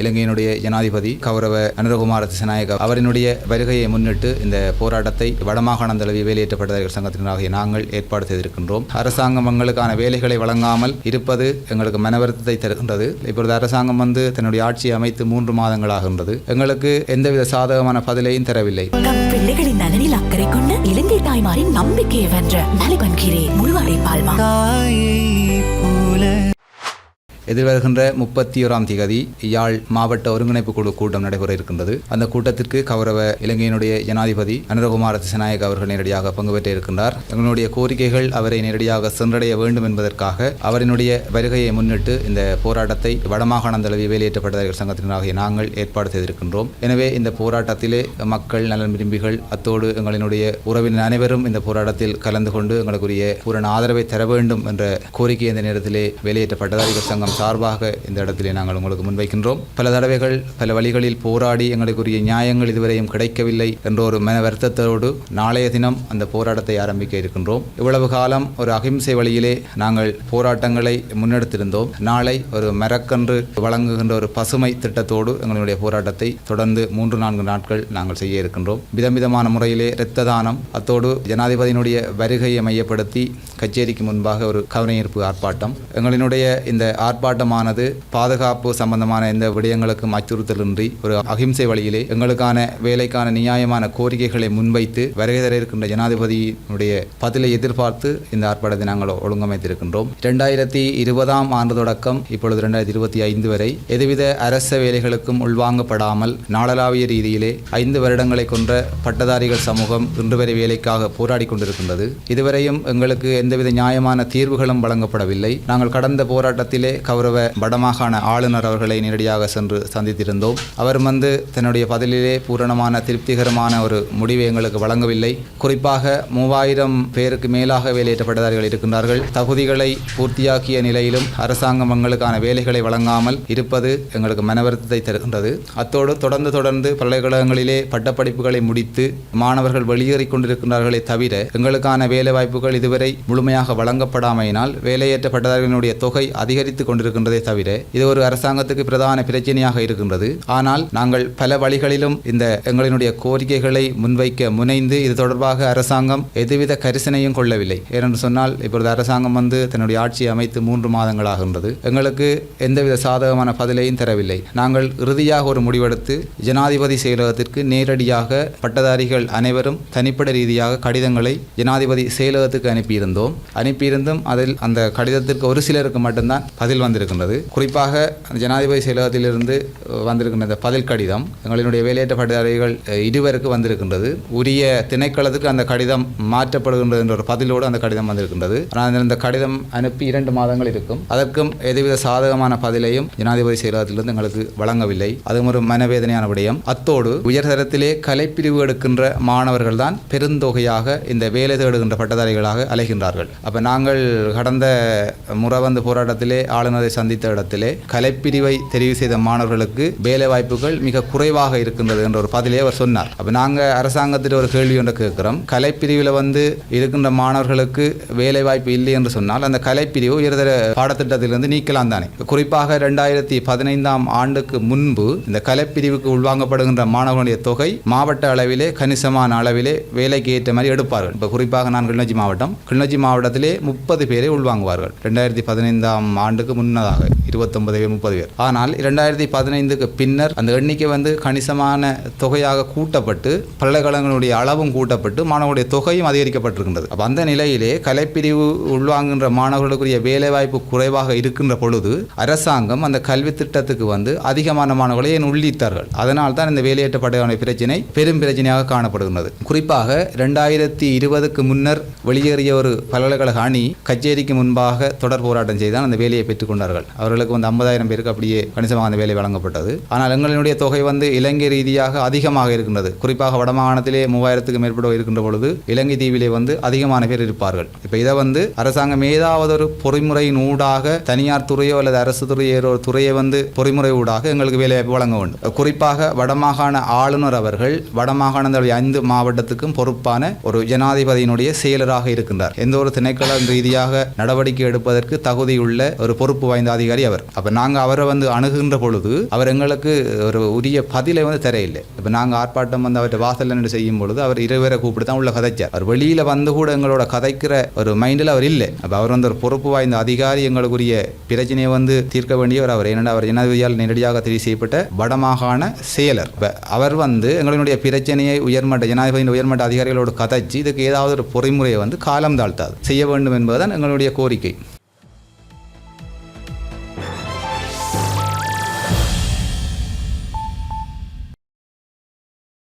இலங்கையினுடைய ஜனாதிபதி கௌரவ அனுரகுமார திசநாயக அவரினுடைய வருகையை முன்னிட்டு இந்த போராட்டத்தை வடமாகாணம் தழுவி வேலையேற்றப்பட்டவர்கள் சங்கத்தினராகிய நாங்கள் ஏற்பாடு செய்திருக்கின்றோம். அரசாங்கம் எங்களுக்கான வேலைகளை வழங்காமல் இருப்பது எங்களுக்கு மனவருத்தத்தை தருகின்றது. இப்பொழுது அரசாங்கம் வந்து தன்னுடைய ஆட்சியை அமைத்து மூன்று மாதங்களாகின்றது எங்களுக்கு எந்தவித சாதகமான பதிலையும் தரவில்லை. பிள்ளைகளின் நலனில் அக்கறை கொண்ட இலங்கை தாய்மாரின் நம்பிக்கையை வென்ற பால்மா. எதிர்வருகின்ற முப்பத்தி ஓராம் திகதி யாழ் மாவட்ட ஒருங்கிணைப்பு குழு கூட்டம் நடைபெற இருக்கின்றது. அந்த கூட்டத்திற்கு கௌரவ இலங்கையினுடைய ஜனாதிபதி அனுரகுமார திசநாயக் அவர்கள் நேரடியாக பங்கு பெற்று இருக்கின்றார். எங்களுடைய கோரிக்கைகள் அவரை நேரடியாக சென்றடைய வேண்டும் என்பதற்காக அவரினுடைய வருகையை முன்னிட்டு இந்த போராட்டத்தை வடமாகாண தழுவி வேலையேற்றப்பட்டவர்கள் சங்கத்தினராகிய நாங்கள் ஏற்பாடு செய்திருக்கின்றோம். எனவே இந்த போராட்டத்திலே மக்கள் நலன் விரும்பிகள் அத்தோடு எங்களினுடைய உறவினர் அனைவரும் இந்த போராட்டத்தில் கலந்து கொண்டு எங்களுக்குரிய பூரண ஆதரவை தர வேண்டும் என்ற கோரிக்கை இந்த நேரத்திலே வேலையேற்றப்பட்டதாரிகள் சங்கம் சார்பாக இந்த இடத்திலே நாங்கள் உங்களுக்கு முன்வைக்கின்றோம். பல தடவைகள் பல வழிகளில் போராடி எங்களுக்குரிய நியாயங்கள் இதுவரையும் கிடைக்கவில்லை என்ற ஒரு மன வருத்தத்தோடு நாளைய தினம் அந்த போராட்டத்தை ஆரம்பிக்க இருக்கின்றோம். இவ்வளவு காலம் ஒரு அகிம்சை வழியிலே நாங்கள் போராட்டங்களை முன்னெடுத்திருந்தோம். நாளை ஒரு மரக்கன்று வழங்குகின்ற ஒரு பசுமை திட்டத்தோடு எங்களுடைய போராட்டத்தை தொடர்ந்து மூன்று நான்கு நாட்கள் நாங்கள் செய்ய இருக்கின்றோம். விதவிதமான முறையிலே இரத்த தானம் அத்தோடு ஜனாதிபதியினுடைய வருகையை மையப்படுத்தி கச்சேரிக்கு முன்பாக ஒரு கவனஈர்ப்பு ஆர்ப்பாட்டம். எங்களினுடைய இந்த ஆர்ப்பாட்டமானது பாதுகாப்பு சம்பந்தமான எந்த விடயங்களுக்கும் அச்சுறுத்தலின்றி ஒரு அகிம்சை வழியிலே எங்களுக்கான வேலைக்கான நியாயமான கோரிக்கைகளை முன்வைத்து வருகை தர இருக்கின்ற ஜனாதிபதியினுடைய பதிலை எதிர்பார்த்து இந்த ஆர்ப்பாட்டத்தை நாங்கள் ஒழுங்கமைத்திருக்கின்றோம். இரண்டாயிரத்தி இருபதாம் ஆண்டு தொடக்கம் இப்பொழுது இரண்டாயிரத்தி இருபத்தி ஐந்து வரை எதுவித அரச வேலைகளுக்கும் உள்வாங்கப்படாமல் நாடளாவிய ரீதியிலே ஐந்து வருடங்களை கொன்ற பட்டதாரிகள் சமூகம் இன்று வரை வேலைக்காக போராடி கொண்டிருக்கின்றது. இதுவரையும் எங்களுக்கு எந்தவித நியாயமான தீர்வுகளும் வழங்கப்படவில்லை. நாங்கள் கடந்த போராட்டத்திலே கௌரவ வடமாகாண ஆளுநர் அவர்களை நேரடியாக சென்று சந்தித்திருந்தோம். அவர் வந்து தன்னுடைய பதிலிலே பூரணமான திருப்திகரமான ஒரு முடிவை எங்களுக்கு வழங்கவில்லை. குறிப்பாக மூவாயிரம் பேருக்கு மேலாக வேலையேற்றப்பட்டதார்கள் இருக்கின்றார்கள். தகுதிகளை பூர்த்தியாக்கிய நிலையிலும் அரசாங்கம் எங்களுக்கான வேலைகளை வழங்காமல் இருப்பது எங்களுக்கு மனவருத்தத்தை தருகின்றது. அத்தோடு தொடர்ந்து தொடர்ந்து பல்கலைக்கழகங்களிலே பட்டப்படிப்புகளை முடித்து மாணவர்கள் வெளியேறிக் கொண்டிருக்கின்றார்களே தவிர எங்களுக்கான வேலை வாய்ப்புகள் இதுவரை முழுமையாக வழங்கப்படாமையினால் வேலையேற்றப்பட்டதார்களினுடைய பட்டதாரிகளுடைய தொகை அதிகரித்துக் கொண்டிருக்கின்றதே தவிர இது ஒரு அரசாங்கத்துக்கு பிரதான பிரச்சனையாக இருக்கின்றது. ஆனால் நாங்கள் பல வழிகளிலும் இந்த எங்களினுடைய கோரிக்கைகளை முன்வைக்க முனைந்து இது தொடர்பாக அரசாங்கம் எதுவித கரிசனையும் கொள்ளவில்லை. ஏனென்று சொன்னால் இப்பொழுது அரசாங்கம் வந்து தன்னுடைய ஆட்சியை அமைத்து மூன்று மாதங்களாகின்றது. எங்களுக்கு எந்தவித சாதகமான பதிலையும் தரவில்லை. நாங்கள் இறுதியாக ஒரு முடிவெடுத்து ஜனாதிபதி செயலகத்திற்கு நேரடியாக பட்டதாரிகள் அனைவரும் தனிப்பட ரீதியாக கடிதங்களை ஜனாதிபதி செயலகத்துக்கு அனுப்பியிருந்தோம். அனுப்பியிருந்தும் அதில் அந்த கடிதத்திற்கு ஒரு சிலருக்கு மட்டும்தான் பதில் வந்திருக்கின்றது. குறிப்பாக ஜனாதிபதி செயலகத்திலிருந்து வந்திருக்கின்ற இந்த பதில் கடிதம் எங்களினுடைய வேலையேற்ற பட்டதாரிகள் இருவருக்கு வந்திருக்கின்றது. உரிய திணைக்களத்துக்கு அந்த கடிதம் மாற்றப்படுகின்றது என்ற ஒரு பதிலோடு அந்த கடிதம் வந்திருக்கின்றது. ஆனால் இந்த கடிதம் அனுப்பி இரண்டு மாதங்கள் இருக்கும். அதற்கும் எதுவித சாதகமான பதிலையும் ஜனாதிபதி செயலகத்திலிருந்து எங்களுக்கு வழங்கவில்லை. அதுவும் ஒரு மனவேதனையான விடயம். அத்தோடு உயர்தரத்திலே கலைப்பிரிவு எடுக்கின்ற மாணவர்கள் தான் பெருந்தொகையாக இந்த வேலை தேடுகின்ற பட்டதாரிகளாக அலைகின்றார்கள் அப்போ நாங்கள் கடந்த முறை வந்து போராட்டத்திலே ஆளுநர் சந்தித்த இடத்திலே கலைப்பிரிவை தெரிவு செய்த மாணவர்களுக்கு வேலை வாய்ப்புகள் மிக குறைவாக இருக்கின்றது என்ற ஒரு பதிலே அவர் சொன்னார். அப்ப நாங்க அரசாங்கத்தில் ஒரு கேள்வி ஒன்று கேட்கிறோம். கலைப்பிரிவில் வந்து இருக்கின்ற மாணவர்களுக்கு வேலை வாய்ப்பு இல்லை என்று சொன்னால் அந்த கலைப்பிரிவு உயர்தர பாடத்திட்டத்திலிருந்து நீக்கலாம் தானே. குறிப்பாக ரெண்டாயிரத்தி பதினைந்தாம் ஆண்டுக்கு முன்பு இந்த கலைப்பிரிவுக்கு உள்வாங்கப்படுகின்ற மாணவர்களுடைய தொகை மாவட்ட அளவிலே கணிசமான அளவிலே வேலைக்கு ஏற்ற மாதிரி எடுப்பார்கள். இப்போ குறிப்பாக நான் கிளிநொச்சி மாவட்டம். கிளிநொச்சி மாவட்டத்திலே முப்பது பேரை உள்வாங்குவார்கள். ரெண்டாயிரத்தி பதினைந்தாம் ஆண்டுக்கு nada, இருபத்தொன்பது பேர் முப்பது பேர். ஆனால் இரண்டாயிரத்தி பதினைந்துக்கு பின்னர் அந்த எண்ணிக்கை வந்து கணிசமான தொகையாக கூட்டப்பட்டு பல்கலைக்கழகங்களுடைய அளவும் கூட்டப்பட்டு மாணவர்களுடைய தொகையும் அதிகரிக்கப்பட்டிருக்கின்றது. அப்போ அந்த நிலையிலே கலைப்பிரிவு உள்வாங்குகின்ற மாணவர்களுக்குரிய வேலைவாய்ப்பு குறைவாக இருக்கின்ற பொழுது அரசாங்கம் அந்த கல்வி திட்டத்துக்கு வந்து அதிகமான மாணவர்களை ஏன் உள்ளிட்டார்கள்? அதனால் தான் இந்த வேலையேற்றப்படையான பிரச்சனை பெரும் பிரச்சனையாக காணப்படுகின்றது. குறிப்பாக ரெண்டாயிரத்தி இருபதுக்கு முன்னர் வெளியேறிய ஒரு பல்கலைக்கழக அணி கச்சேரிக்கு முன்பாக தொடர் போராட்டம் செய்தால் அந்த வேலையை பெற்றுக்கொண்டார்கள் அவர்களுக்கு வந்து ஐம்பதாயிரம் பேருக்கு அப்படியே கணிசமாக அந்த வேலை வழங்கப்பட்டது. ஆனால் எங்களினுடைய தொகை வந்து இலங்கை ரீதியாக அதிகமாக இருக்கின்றது. குறிப்பாக வடமாகாணத்திலே மூவாயிரத்துக்கு மேற்பட்டோர் இருக்கின்ற பொழுது இலங்கை தீவிலே வந்து அதிகமான பேர் இருப்பார்கள். இப்போ இதை வந்து அரசாங்கம் ஏதாவது ஒரு பொறிமுறையின் ஊடாக தனியார் துறையோ அல்லது அரசு துறையோ ஒரு துறையை வந்து பொறிமுறை ஊடாக எங்களுக்கு வேலைவாய்ப்பு வழங்க வேண்டும். குறிப்பாக வடமாகாண ஆளுநர் அவர்கள் வடமாகாணத்துடைய ஐந்து மாவட்டத்துக்கும் பொறுப்பான ஒரு ஜனாதிபதியினுடைய செயலராக இருக்கின்றார். எந்த ஒரு திணைக்கள ரீதியாக நடவடிக்கை எடுப்பதற்கு தகுதியுள்ள ஒரு பொறுப்பு வாய்ந்த அதிகாரி அவர் பெரியவர் அப்போ நாங்கள் அவரை வந்து அணுகுகின்ற பொழுது அவர் எங்களுக்கு ஒரு உரிய பதிலை வந்து தரையில்லை இப்போ நாங்கள் ஆர்ப்பாட்டம் வந்து அவர்கிட்ட வாசல் நின்று செய்யும் பொழுது அவர் இருவரை கூப்பிட்டு தான் உள்ள கதைச்சார். அவர் வெளியில் வந்து கூட எங்களோட கதைக்கிற ஒரு மைண்டில் அவர் இல்லை. அப்போ அவர் வந்து ஒரு பொறுப்பு வாய்ந்த அதிகாரி எங்களுக்குரிய பிரச்சனையை வந்து தீர்க்க வேண்டியவர் அவர். ஏனென்றால் அவர் ஜனாதிபதியால் நேரடியாக தெரிவு செய்யப்பட்ட வடமாகாண செயலர். அவர் வந்து எங்களுடைய பிரச்சனையை உயர்மட்ட ஜனாதிபதியின் உயர்மட்ட அதிகாரிகளோடு கதைச்சு இதுக்கு ஏதாவது ஒரு பொறிமுறையை வந்து காலம் தாழ்த்தாது. செய்ய வேண்டும் என்பதுதான் எங்களுடைய கோரிக்கை.